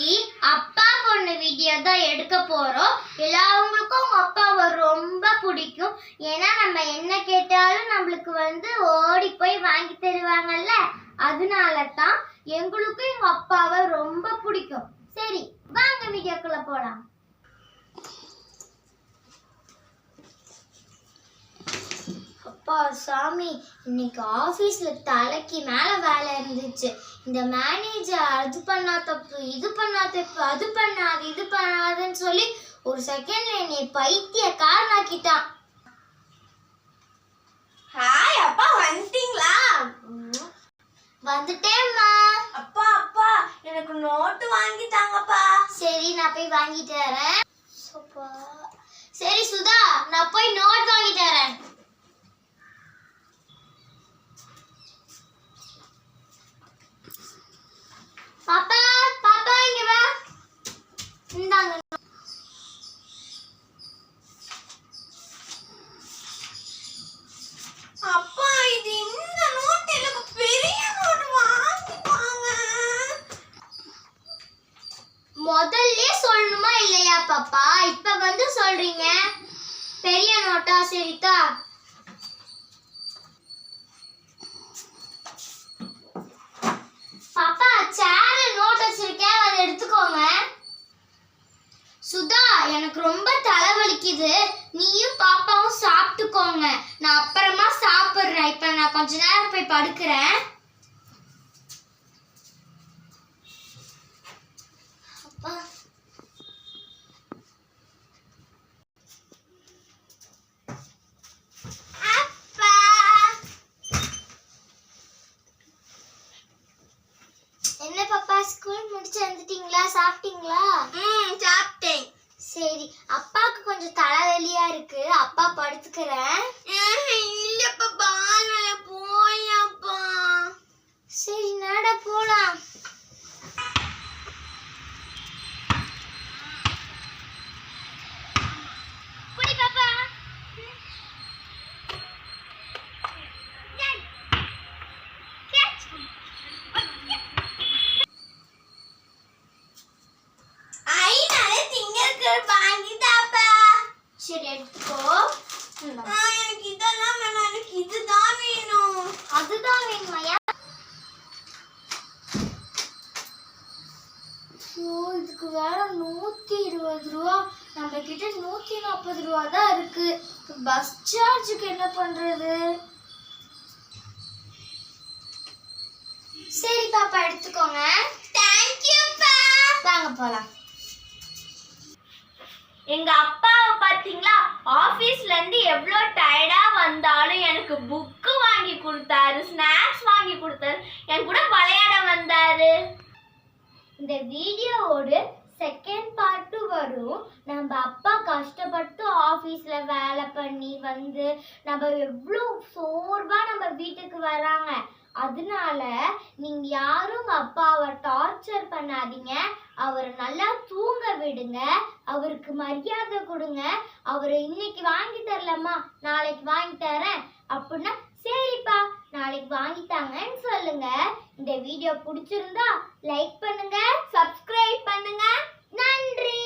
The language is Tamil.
இன்னைக்கு அப்பா பொண்ணு வீடியோ தான் எடுக்க போறோம். எல்லாவங்களுக்கும் உங்க அப்பாவை ரொம்ப பிடிக்கும். ஏன்னா நம்ம என்ன கேட்டாலும் நம்மளுக்கு வந்து ஓடி போய் வாங்கி தருவாங்கல்ல? அதனால தான் எங்களுக்கும் எங்க அப்பாவை ரொம்ப பிடிக்கும். சரி வாங்க வீடியோக்குள்ள போலாம். அப்பா சாமி இன்னைக்கு ஆஃபீஸில் தலைக்கு மேலே வேலை இருந்துச்சு. இந்த மேனேஜர் அது பண்ணா தப்பு இது பண்ணா தப்பு அது பண்ணாது இது பண்ணாதுன்னு சொல்லி ஒரு செகண்ட்ல என்னை பைத்திய காரணாக்கிட்டான் ஹாய் அப்பா வந்துட்டீங்களா வந்துட்டேம்மா. அப்பா அப்பா எனக்கு நோட்டு வாங்கி தாங்கப்பா. சரி நான் போய் வாங்கிட்டு வரேன் சப்பா. சரி சுதா நான் போய் நோட் வாங்கிட்டு வரேன் பாப்பா பாப்பா இங்க வா இந்தாங்க அப்பா இது இந்த நோட் எனக்கு பெரிய நோட் வாங்கி தாங்க முதல்ல சொல்லணுமா இல்லையா பாப்பா இப்ப வந்து சொல்றீங்க. பெரிய நோட்டா சரிதா பாப்பா சேர்ல நோட் வச்சிருக்கேன். அதை எடுத்துக்கோங்க. சுதா எனக்கு ரொம்ப தலைவலிக்குது. நீயும் பாப்பாவும் சாப்பிட்டுக்கோங்க. நான் அப்புறமா சாப்பிடுறேன். இப்ப நான் கொஞ்ச நேரம் போய் படுக்கிறேன். வந்துட்டீங்களா சாப்பிட்டீங்களா? ம் சாப்பிட்டேன். சரி அப்பாவுக்கு கொஞ்சம் தலைவலியா இருக்கு. அப்பா படுத்துக்கிறேன். ஐயோ இதுக்கு வேற நூத்தி இருபது ரூபா. நம்ம கிட்ட நூத்தி நாற்பது ரூபா தான் இருக்கு. பஸ் சார்ஜுக்கு என்ன பண்றது? சரி பாப்பா எடுத்துக்கோங்க. தேங்க்யூப்பா வாங்க போலாம். இந்த வீடியோவோட செகண்ட் பார்ட்டு வரும். நம்ம அப்பா கஷ்டப்பட்டு ஆஃபீஸில் வேலை பண்ணி வந்து நம்ம எவ்வளோ சோர்வாக நம்ம வீட்டுக்கு வராங்க. அதனால நீங்கள் யாரும் அப்பாவை டார்ச்சர் பண்ணாதீங்க. அவரை நல்லா தூங்க விடுங்க. அவருக்கு மரியாதை கொடுங்க. அவரை இன்னைக்கு வாங்கி தரலம்மா நாளைக்கு வாங்கி தரேன். அப்படின்னா சரிப்பா நாளைக்கு வாங்கி தாங்கன்னு சொல்லுங்க. இந்த வீடியோ பிடிச்சிருந்தா லைக் பண்ணுங்க சப்ஸ்கிரைப் பண்ணுங்க. நன்றி.